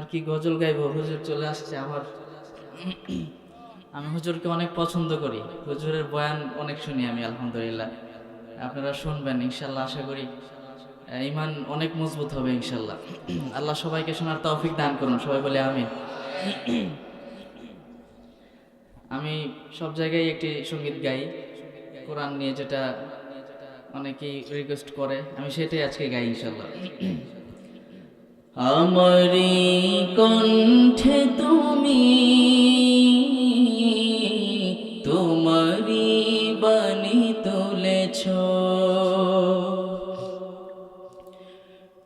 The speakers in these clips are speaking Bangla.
আর কি গজল গাইবো? হুজুর চলে আসছে আমার। আমি হুজুরকে অনেক পছন্দ করি। হুজুরের বয়ান অনেক শুনি আমি, আলহামদুলিল্লাহ। আপনারা শুনবেন, ইনশাল্লাহ আশা করি ইমান অনেক মজবুত হবে, ইনশাল্লাহ। আল্লাহ সবাইকে শোনার তৌফিক দান করুন, সবাই বলে আমি আমি সব জায়গায় একটি সংগীত গাই। কোরআন নিয়ে যেটা অনেকেই রিকোয়েস্ট করে, আমি সেটাই আজকে গাই, ইনশাল্লাহ। আমারি কণ্ঠে তুমি তোমারি বাণী তুলেছ।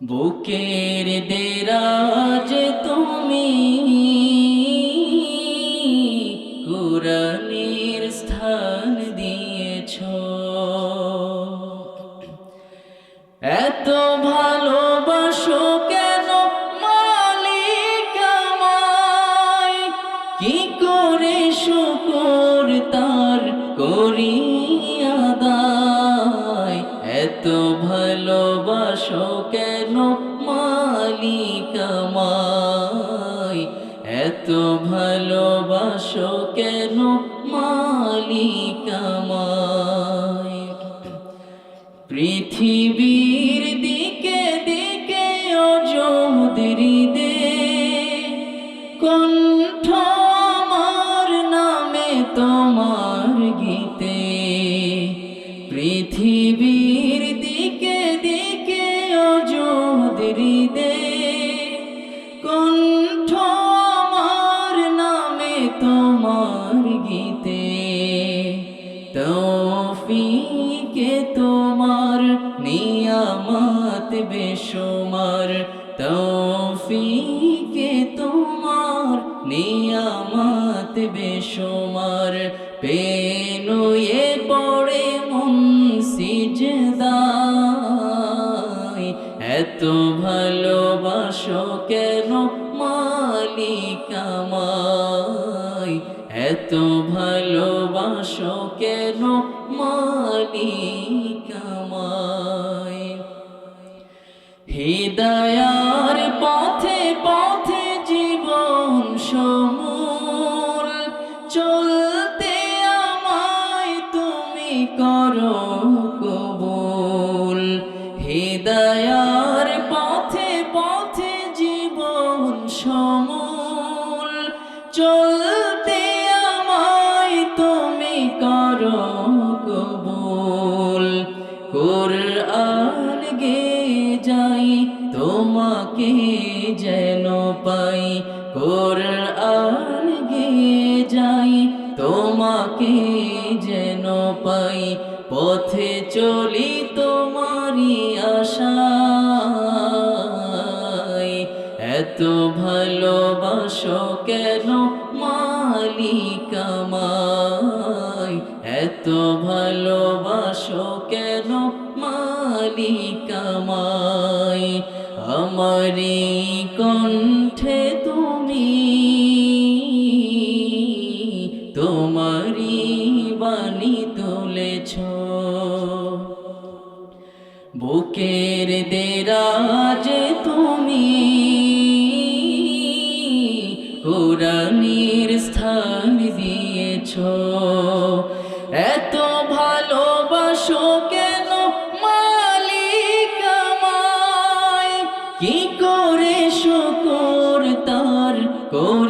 বুকের দেরাজ তুমি কুরানির স্থান দিয়েছ। এত ভালোবাসো আমায় এত ভালোবাসো কেন মালিক আমায় পৃথিবীর দিকে দিকে অযোধরি তৌফিকে তোমার নিয়ামত বেশুমার। তৌফিকে তোমার নিয়ামত বেশুমার। পেনুয়ে পড়ে মন সিজদায়। এত ভালোবাসো কেন মালিক আমায় এত ভালোবাসো কেন মালিক আমায়? হৃদয়ার পথে পথে জীবন সমূল, চলতে আমায় তুমি করো কবুল। হৃদয়ার যাই, তোমাকে যেন পাই, কোরআন গে যাই, তোমাকে যেন পাই, পথে চলি তোমারি আশায়। এত ভালোবাসো কেন মালিক আমায়? এত ভালোবাসো আমারি কণ্ঠে তুমি তোমারি বাণী তুলেছ। বুকের দেরাজ তুমি Oh.